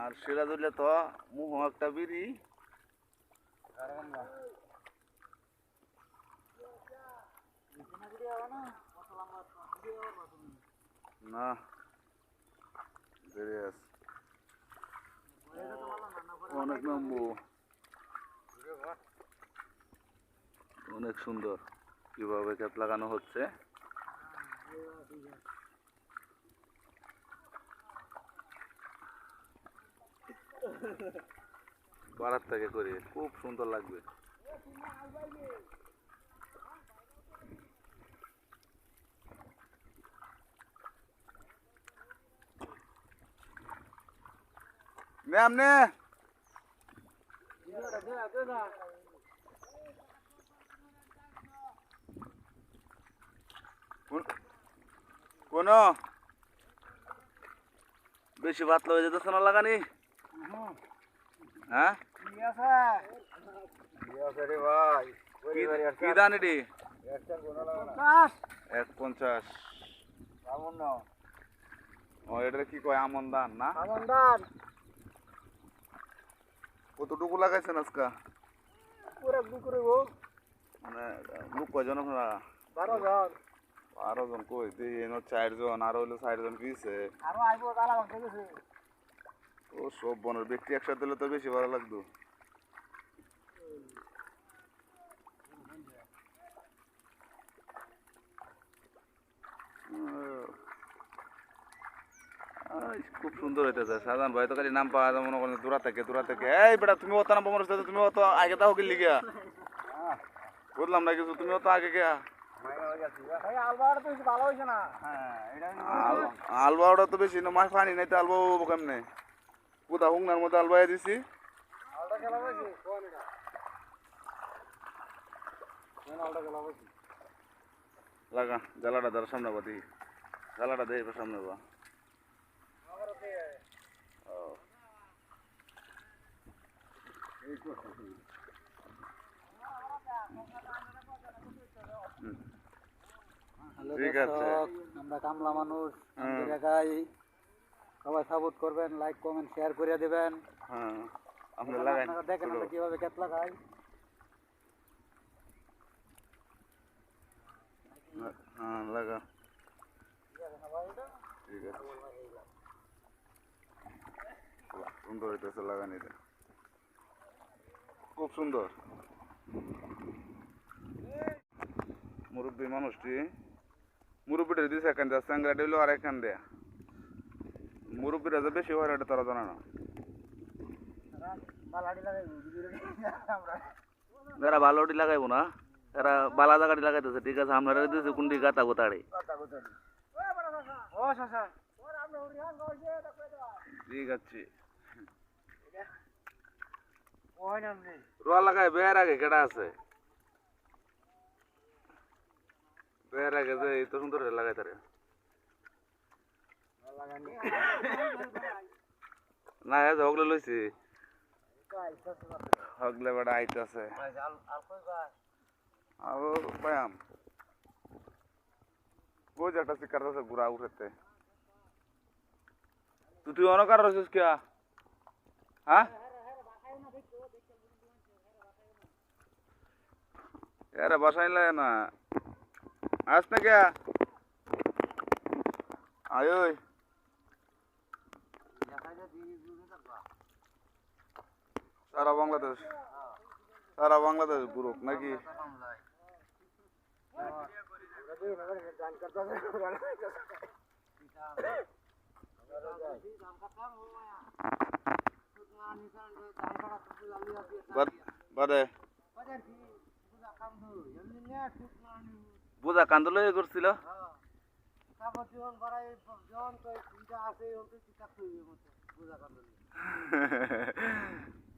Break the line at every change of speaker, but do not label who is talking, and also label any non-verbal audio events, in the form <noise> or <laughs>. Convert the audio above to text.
আর সিরাজুল্লে তো মুহ একটা বিড়ি। না অনেক নম্বু অনেক সুন্দর। কীভাবে ক্যাপ লাগানো হচ্ছে? পাড়ার থেকে করি খুব সুন্দর লাগবে। ম্যাম কোন? বেশি ভাত লয়ে যেতেছে না লাগানি। হ্যাঁ? কি- দান এটি? এক পঞ্চাশ। ও এটা কি কয়? আমন দান, না? কতটুকু লাগাইছেন আজকা? মানে লোক কয়জন আপনারা? বারো জন। কই? দিই এনো চারজন, আর হইল চারজন কিছে ও সব বনের ব্যক্তি একসাথে হলে তো বেশি ভালো লাগতো। খুব সুন্দর হইতেছে। সাধারণ ভাই তো খালি নাম পাওয়া যায় মনে করেন দূরা থেকে দূরা থেকে। এই বেটা তুমি অত নাম পাবো তুমি অত আগে তাও গেলি গিয়া। বুঝলাম না কিছু তুমি অত আগে গিয়া। আল- আলবাওটা তো বেশি না মাছ পানি নাই তো আলবাও কেমনে? কোথা হুংনার মধ্যে আলবাই দিছি। লাগা জ্বালাটা ধর সামনে বা জ্বালাটা দেখি এবার সামনে বা। ঠিক আছে।
আমরা কামলা মানুষ
হুম।
সবাই সাপোর্ট করবেন লাইক কমেন্ট শেয়ার করে দেবেন।
হ্যাঁ লাগাই।
দেখেন আমরা কীভাবে ক্যাপ লাগাই।
হ্যাঁ লাগা। ঠিক আছে। বাহ, সুন্দর হইতেছে লাগানিটা। খুব সুন্দর। মুরব্বী মানুষটি। মুরব্বীটা দিছে এখান দিয়ে স্যাংরাটা হইল আর এখান দিয়ে। মুরব্বীরা যে বেশি হয় এটা তারা জানে না। এরা ভালোটি লাগাইবো না, এরা বালা জায়গাটি লাগাইতেছে, ঠিক আছে? আপনারা দিয়েছে কোনটি গাতা গোতাড়ি। ঠিক আছে। রোয়া লাগাই বের আগে কেডা আছে? বের আগে যে এত সুন্দর লাগাই তারে না এ হগলে লইছি হগলে বেড়া আইতাছে আর পায়াম ওই যেটা শিকার আছে ঘুরা উঠেতে তুই তুই অনকার রয়েছিস কিয়া হ্যাঁ यार बसायला आहे ना आज ना क्या आयो সারা বাংলাদেশ। সারা বাংলাদেশ গ্রুপ নাকি? বোঝা কান্দলে করছিল। <laughs>